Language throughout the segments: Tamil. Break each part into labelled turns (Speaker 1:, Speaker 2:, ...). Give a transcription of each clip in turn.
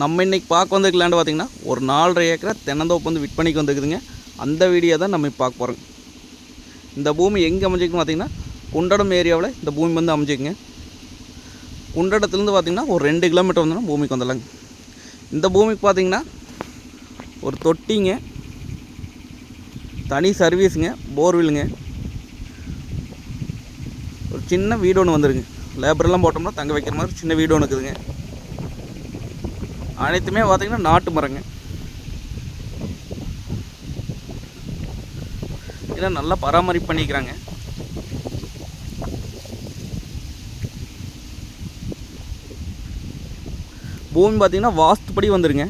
Speaker 1: நம்ம இன்றைக்கி பார்க்க வந்திருக்க லேண்டு பார்த்தீங்கன்னா ஒரு நாலரை ஏக்கரை தென்னந்தோப்பு வந்து விற்பனைக்கு வந்துருக்குதுங்க. அந்த வீடியோ தான் நம்ம பார்க்க போகிறோம் இந்த பூமி எங்கே அமைஞ்சிருக்குன்னு பார்த்திங்கன்னா குண்டடம் ஏரியாவில் இந்த பூமி வந்து அமைஞ்சிக்குங்க குண்டடத்துலேருந்து பார்த்திங்கன்னா ஒரு ரெண்டு கிலோமீட்டர் வந்தோம்னா பூமிக்கு வந்துடலாங்க. இந்த பூமிக்கு பார்த்தீங்கன்னா ஒரு தொட்டிங்க தனி சர்வீஸுங்க போர்வெல்லுங்க ஒரு சின்ன வீடு ஒன்று வந்துருங்க லேபரெல்லாம் போட்டோம்னா தங்க வைக்கிற மாதிரி சின்ன வீடு ஒன்று இருக்குதுங்க. அனைத்துமே பார்த்திங்கன்னா நாட்டு மரங்க. இதெல்லாம் நல்லா பராமரிப்பு பண்ணிக்கிறாங்க. பூமி பார்த்தீங்கன்னா வாஸ்துப்படி வந்துருங்க.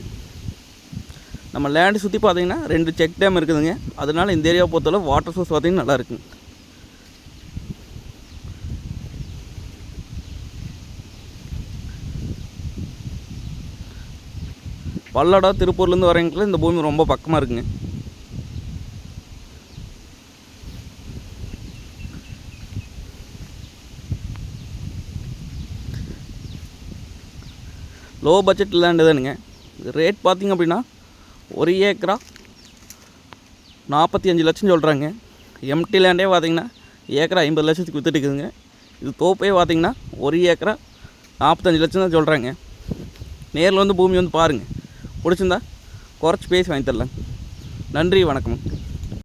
Speaker 1: நம்ம லேண்டு சுற்றி பார்த்திங்கன்னா ரெண்டு செக் டேம் இருக்குதுங்க. அதனால் இந்த ஏரியாவை பொறுத்தளவு வாட்டர் சோர்ஸ் பார்த்தீங்கன்னா நல்லா இருக்குங்க. பல்லடா திருப்பூர்லேருந்து வரவங்களுக்கு இந்த பூமி ரொம்ப பக்கமாக இருக்குங்க. லோ பட்ஜெட் லேண்டு தானுங்க. ரேட் பார்த்திங்க அப்படின்னா ஒரு ஏக்கரா நாற்பத்தி அஞ்சு லட்சம் சொல்கிறாங்க எம்டி லேண்டே பார்த்தீங்கன்னா ஏக்கரா ஐம்பது லட்சத்துக்கு வித்துட்டு இருக்குதுங்க. இது தோப்பே பார்த்திங்கன்னா ஒரு ஏக்கரா நாற்பத்தஞ்சு லட்சம் தான் சொல்கிறாங்க நேரில் வந்து பூமி வந்து பாருங்கள் பிடிச்சிருந்தா குறைச்சி பேசி வாங்கி தரலாம் நன்றி வணக்கம்.